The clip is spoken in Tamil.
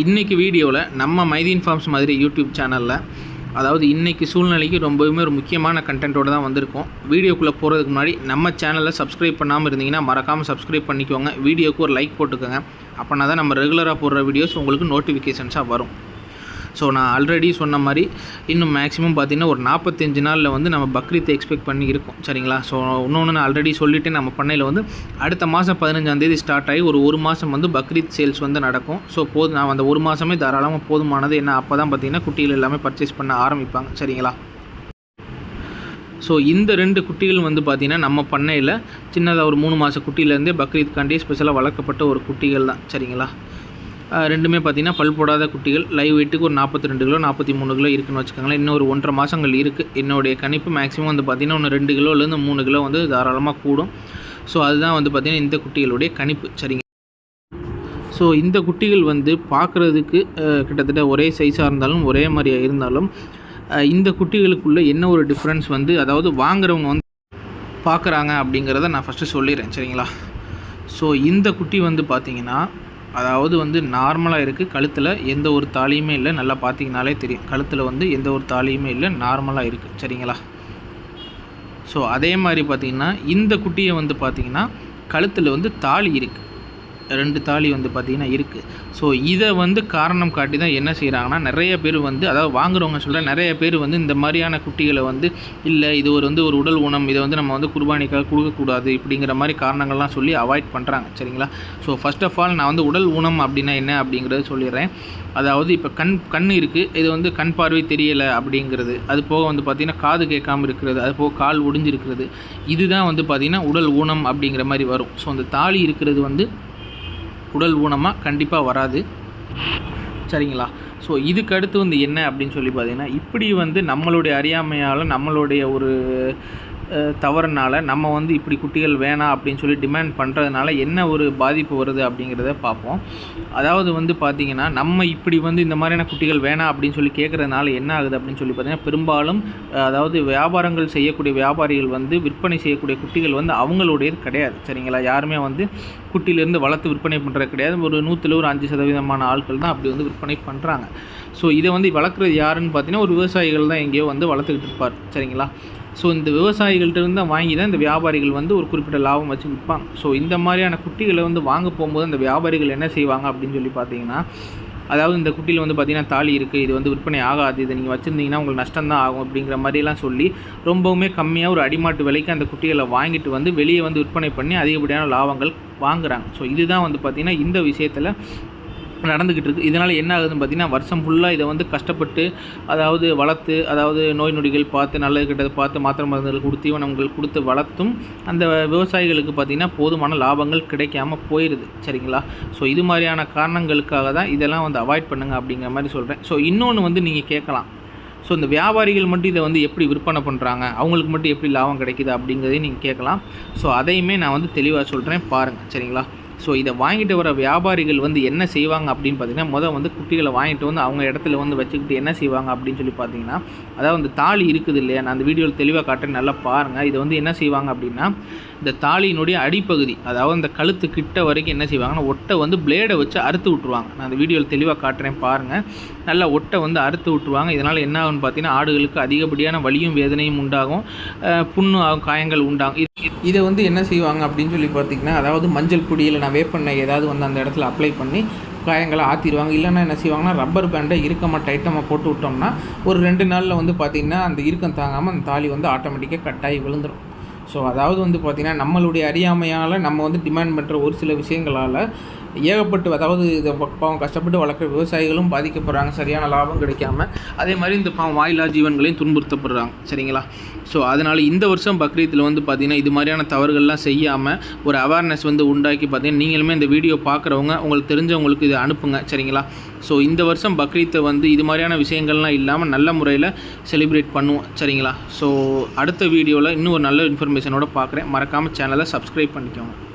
இன்றைக்கி வீடியோவில் நம்ம மைதீன் ஃபார்ம்ஸ் மாதிரி யூடியூப் சேனலில் அதாவது இன்றைக்கி சூழ்நிலைக்கு ரொம்பவுமே ஒரு முக்கியமான கண்டென்ட்டோடு தான் வந்திருக்கோம். வீடியோக்குள்ளே போகிறதுக்கு முன்னாடி நம்ம சேனலை சப்ஸ்கிரைப் பண்ணாமல் இருந்தீங்கன்னா மறக்காமல் சப்ஸ்கிரைப் பண்ணிக்கோங்க. வீடியோக்கு ஒரு லைக் போட்டுக்கோங்க. அப்போனா தான் நம்ம ரெகுலராக போடுற வீடியோஸ் உங்களுக்கு நோட்டிஃபிகேஷன்ஸாக வரும். ஸோ நான் ஆல்ரெடி சொன்ன மாதிரி இன்னும் மேக்ஸிமம் பார்த்தீங்கன்னா ஒரு நாற்பத்தஞ்சு நாளில் வந்து நம்ம பக்ரீத்தை எக்ஸ்பெக்ட் பண்ணி இருக்கோம். சரிங்களா? ஸோ இன்னொன்று நான் ஆல்ரெடி சொல்லிவிட்டு நம்ம பண்ணையில் வந்து அடுத்த மாதம் பதினஞ்சாந்தேதி ஸ்டார்ட் ஆகி ஒரு ஒரு மாதம் வந்து பக்ரீத் சேல்ஸ் வந்து நடக்கும். ஸோ போதும் நான் அந்த ஒரு மாதமே தாராளமாக போதுமானது. என்ன அப்போ தான் பார்த்தீங்கன்னா குட்டிகள் எல்லாமே பர்ச்சேஸ் பண்ண ஆரம்பிப்பாங்க. சரிங்களா? ஸோ இந்த ரெண்டு குட்டிகள் வந்து பார்த்திங்கன்னா நம்ம பண்ணையில் சின்னதாக ஒரு மூணு மாத குட்டியிலேருந்தே பக்ரீத்காண்டி ஸ்பெஷலாக வளர்க்கப்பட்ட ஒரு குட்டிகள் தான். சரிங்களா? ரெண்டுமே பார்த்திங்கன்னா பல் போடாத குட்டிகள். லைவ் வெயிட்டுக்கு ஒரு நாற்பத்தி ரெண்டு கிலோ நாற்பத்தி மூணு கிலோ இருக்குன்னு வச்சுக்கோங்களேன். இன்னும் ஒரு ஒன்றரை மாதங்கள் இருக்குது என்னுடைய கணிப்பு மேக்ஸிமம் வந்து பார்த்திங்கன்னா ஒன்று ரெண்டு கிலோலேருந்து மூணு கிலோ வந்து தாராளமாக கூடும். ஸோ அதுதான் வந்து பார்த்திங்கன்னா இந்த குட்டிகளுடைய கணிப்பு. சரிங்க. ஸோ இந்த குட்டிகள் வந்து பார்க்குறதுக்கு கிட்டத்தட்ட ஒரே சைஸாக இருந்தாலும் ஒரே மாதிரியாக இருந்தாலும் இந்த குட்டிகளுக்குள்ளே என்ன ஒரு டிஃப்ரென்ஸ் வந்து அதாவது வாங்குறவங்க வந்து பார்க்குறாங்க அப்படிங்கிறத நான் ஃபஸ்ட்டு சொல்லிடுறேன். சரிங்களா? ஸோ இந்த குட்டி வந்து பார்த்திங்கன்னா அதாவது வந்து நார்மலாக இருக்குது கழுத்தில் எந்த ஒரு தாலியுமே இல்லை. நல்லா பார்த்தீங்கனாலே தெரியும். கழுத்தில் வந்து எந்த ஒரு தாலியுமே இல்லை. நார்மலாக இருக்குது சரிங்களா? ஸோ அதே மாதிரி பார்த்திங்கன்னா இந்த குட்டியை வந்து பார்த்திங்கன்னா கழுத்தில் வந்து தாலி இருக்குது ரெண்டு தாலி வந்து பார்த்திங்கன்னா இருக்குது ஸோ இதை வந்து காரணம் காட்டி தான் என்ன செய்கிறாங்கன்னா நிறைய பேர் வந்து அதாவது வாங்குறவங்க சொல்கிற நிறைய பேர் வந்து இந்த மாதிரியான குட்டிகளை வந்து இல்லை இது ஒரு வந்து ஒரு உடல் ஊனம் இதை வந்து நம்ம வந்து குர்பானிக்காக கொடுக்கக்கூடாது இப்படிங்கிற மாதிரி காரணங்கள்லாம் சொல்லி அவாய்ட் பண்ணுறாங்க சரிங்களா? ஸோ ஃபஸ்ட் ஆஃப் ஆல் நான் வந்து உடல் ஊனம் அப்படின்னா என்ன அப்படிங்கிறத சொல்லிடுறேன். அதாவது இப்போ கண் கண் இருக்குது இது வந்து கண் பார்வை தெரியலை அப்படிங்கிறது. அது போக வந்து பார்த்திங்கன்னா காது கேட்காம இருக்கிறது அது போக கால் ஒடிஞ்சிருக்கிறது. இதுதான் வந்து பார்த்திங்கன்னா உடல் ஊனம் அப்படிங்கிற மாதிரி வரும். ஸோ அந்த தாலி இருக்கிறது வந்து உடல் ஊனமாக கண்டிப்பாக வராது. சரிங்களா? ஸோ இதுக்கு அடுத்து வந்து என்ன அப்படின்னு சொல்லி பார்த்தீங்கன்னா இப்படி வந்து நம்மளுடைய அறியாமையால் நம்மளுடைய ஒரு தவறுனால நம்ம வந்து இப்படி குட்டிகள் வேணாம் அப்படின்னு சொல்லி டிமாண்ட் பண்ணுறதுனால என்ன ஒரு பாதிப்பு வருது அப்படிங்கிறத பார்ப்போம். அதாவது வந்து பார்த்திங்கன்னா நம்ம இப்படி வந்து இந்த மாதிரியான குட்டிகள் வேணாம் அப்படின்னு சொல்லி கேட்குறதுனால என்ன ஆகுது அப்படின்னு சொல்லி பார்த்தீங்கன்னா பெரும்பாலும் அதாவது வியாபாரங்கள் செய்யக்கூடிய வியாபாரிகள் வந்து விற்பனை செய்யக்கூடிய குட்டிகள் வந்து அவங்களுடையது கிடையாது. சரிங்களா? யாருமே வந்து குட்டியிலேருந்து வளர்த்து விற்பனை பண்ணுறது கிடையாது. ஒரு நூற்றில் ஒரு அஞ்சு சதவீதமான ஆட்கள் தான் அப்படி வந்து விற்பனை பண்ணுறாங்க ஸோ இதை வந்து வளர்க்குறது யாருன்னு பார்த்தீங்கன்னா ஒரு விவசாயிகள் தான் எங்கேயோ வந்து வளர்த்துக்கிட்டு இருப்பார். சரிங்களா? ஸோ இந்த விவசாயிகள்கிட்ட இருந்து தான் வாங்கி தான் இந்த வியாபாரிகள் வந்து ஒரு குறிப்பிட்ட லாபம் வச்சு விற்பாங்க. ஸோ இந்த மாதிரியான குட்டிகளை வந்து வாங்க போகும்போது அந்த வியாபாரிகள் என்ன செய்வாங்க அப்படின்னு சொல்லி பார்த்தீங்கன்னா அதாவது இந்த குட்டியில் வந்து பார்த்திங்கன்னா தாலி இருக்குது இது வந்து விற்பனை ஆகாது இதை நீங்கள் வச்சுருந்தீங்கன்னா உங்களுக்கு நஷ்டம் தான் ஆகும் அப்படிங்கிற மாதிரிலாம் சொல்லி ரொம்பவுமே கம்மியாக ஒரு அடிமாட்டு விலைக்கு அந்த குட்டிகளை வாங்கிட்டு வந்து வெளியே வந்து விற்பனை பண்ணி அதிகப்படியான லாபங்கள் வாங்குகிறாங்க ஸோ இதுதான் வந்து பார்த்திங்கன்னா இந்த விஷயத்தில் நடந்துக்கிட்டு இருக்குது இதனால் என்ன ஆகுதுன்னு பார்த்தீங்கன்னா வருஷம் ஃபுல்லாக இதை வந்து கஷ்டப்பட்டு அதாவது வளர்த்து அதாவது நோய் நொடிகள் பார்த்து நல்லது கெட்டது பார்த்து மாத்திரை மருந்துகள் கொடுத்து தீவனங்கள் கொடுத்து வளர்த்தும் அந்த விவசாயிகளுக்கு பார்த்திங்கன்னா போதுமான லாபங்கள் கிடைக்காம போயிடுது சரிங்களா? ஸோ இது மாதிரியான காரணங்களுக்காக தான் இதெல்லாம் வந்து அவாய்ட் பண்ணுங்க அப்படிங்கிற மாதிரி சொல்கிறேன் ஸோ இன்னொன்று வந்து நீங்கள் கேட்கலாம். ஸோ இந்த வியாபாரிகள் மட்டும் இதை வந்து எப்படி விற்பனை பண்ணுறாங்க அவங்களுக்கு மட்டும் எப்படி லாபம் கிடைக்குது அப்படிங்கிறதையும் நீங்கள் கேட்கலாம். ஸோ அதையுமே நான் வந்து தெளிவாக சொல்கிறேன் பாருங்கள் சரிங்களா? ஸோ இதை வாங்கிட்டு வர வியாபாரிகள் வந்து என்ன செய்வாங்க அப்படின்னு பார்த்தீங்கன்னா முதல் வந்து குட்டிகளை வாங்கிட்டு வந்து அவங்க இடத்துல வந்து வச்சுக்கிட்டு என்ன செய்வாங்க அப்படின்னு சொல்லி பார்த்தீங்கன்னா அதாவது இந்த தாலி இருக்குது இல்லையா? நான் அந்த வீடியோவில் தெளிவாக காட்டுறேன் நல்லா பாருங்கள் இதை வந்து என்ன செய்வாங்க அப்படின்னா இந்த தாலியினுடைய அடிப்பகுதி அதாவது அந்த கழுத்து கிட்ட வரைக்கும் என்ன செய்வாங்கன்னா ஒட்டை வந்து பிளேடை வச்சு அறுத்து விட்ருவாங்க நான் அந்த வீடியோவில் தெளிவாக காட்டுறேன் பாருங்கள் நல்லா ஒட்டை வந்து அறுத்து விட்ருவாங்க இதனால் என்ன ஆகும்னு பார்த்தீங்கன்னா ஆடுகளுக்கு அதிகப்படியான வலியும் வேதனையும் உண்டாகும். புண்ணு ஆகும் காயங்கள் உண்டாகும். இது- இதை வந்து என்ன செய்வாங்க அப்படின்னு சொல்லி பார்த்தீங்கன்னா அதாவது மஞ்சள் பொடியில் நான் வேப்பெண்ணெய் ஏதாவது வந்து அந்த இடத்துல அப்ளை பண்ணி காயங்களை ஆற்றிடுவாங்க இல்லைன்னா என்ன செய்வாங்கன்னா ரப்பர் பேண்டை இறுக்கமாக டைட்டமாக போட்டு விட்டோம்னா ஒரு ரெண்டு நாளில் வந்து பார்த்திங்கன்னா அந்த இறுக்கம் தாங்காமல் அந்த தாலி வந்து ஆட்டோமேட்டிக்காக கட்டாகி விழுந்துடும் ஸோ அதாவது வந்து பார்த்திங்கன்னா நம்மளுடைய அறியாமையால் நம்ம வந்து டிமாண்ட் பண்ணுற ஒரு சில விஷயங்களால் ஏகப்பட்டு அதாவது இதை பாவம் கஷ்டப்பட்டு வளர்க்குற விவசாயிகளும் பாதிக்கப்படுறாங்க. சரியான லாபம் கிடைக்காம. அதே மாதிரி இந்த பாவம் வாயிலா ஜீவன்களையும் துன்புறுத்தப்படுறாங்க. சரிங்களா? ஸோ அதனால் இந்த வருஷம் பக்ரீத்தில் வந்து பார்த்திங்கன்னா இது மாதிரியான தவறுகள்லாம் செய்யாமல் ஒரு அவேர்னஸ் வந்து உண்டாக்கி பார்த்தீங்கன்னா நீங்களுமே இந்த வீடியோ பார்க்குறவங்க உங்களுக்கு தெரிஞ்சவங்களுக்கு இதை அனுப்புங்க. சரிங்களா? ஸோ இந்த வருஷம் பக்ரீத்தை வந்து இது மாதிரியான விஷயங்கள்லாம் இல்லாமல் நல்ல முறையில் செலிப்ரேட் பண்ணுவோம். சரிங்களா? ஸோ அடுத்த வீடியோவில் இன்னும் ஒரு நல்ல இன்ஃபர்மேஷனோட பார்க்குறேன் மறக்காமல் சேனலை சப்ஸ்கிரைப் பண்ணிக்கோங்க.